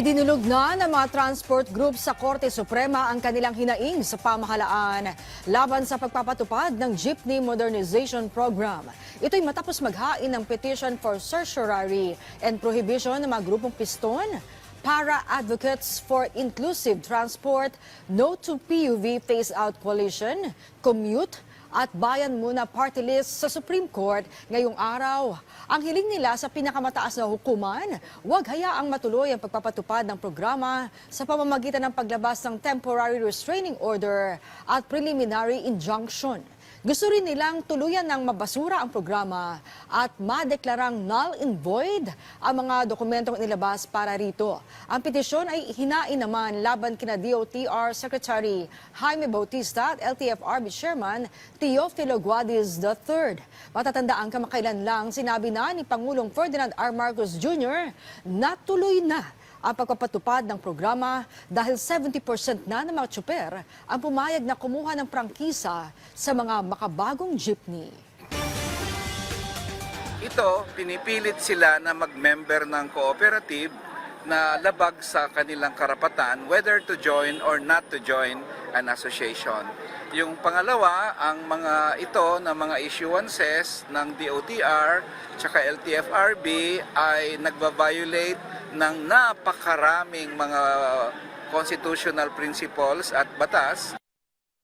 Idinulog na ng mga transport group sa Korte Suprema ang kanilang hinaing sa pamahalaan laban sa pagpapatupad ng Jeepney Modernization Program. Ito'y matapos maghain ng petition for certiorari and prohibition ng mga grupong piston para Advocates for Inclusive Transport, No to PUV Phase Out Coalition, Commute, at Bayan Muna Party List sa Supreme Court ngayong araw. Ang hiling nila sa pinakamataas na hukuman, huwag hayaang matuloy ang pagpapatupad ng programa sa pamamagitan ng paglabas ng temporary restraining order at preliminary injunction. Gusto rin nilang tuluyan ng mabasura ang programa at madeklarang null and void ang mga dokumentong inilabas para rito. Ang petisyon ay hinain naman laban kina DOTR Secretary Jaime Bautista at LTFRB Chairman Teofilo Guadis III. Matatandaan kamakailan lang sinabi na ni Pangulong Ferdinand R. Marcos Jr. na tuloy na ang pagpapatupad ng programa dahil 70% na ng mga tsuper ang pumayag na kumuha ng prangkisa sa mga makabagong jeepney. Ito, pinipilit sila na mag-member ng cooperative na labag sa kanilang karapatan whether to join or not to join an association. Yung pangalawa, ang mga ito na mga issuances ng DOTR tsaka LTFRB ay nagva-violate ng napakaraming mga constitutional principles at batas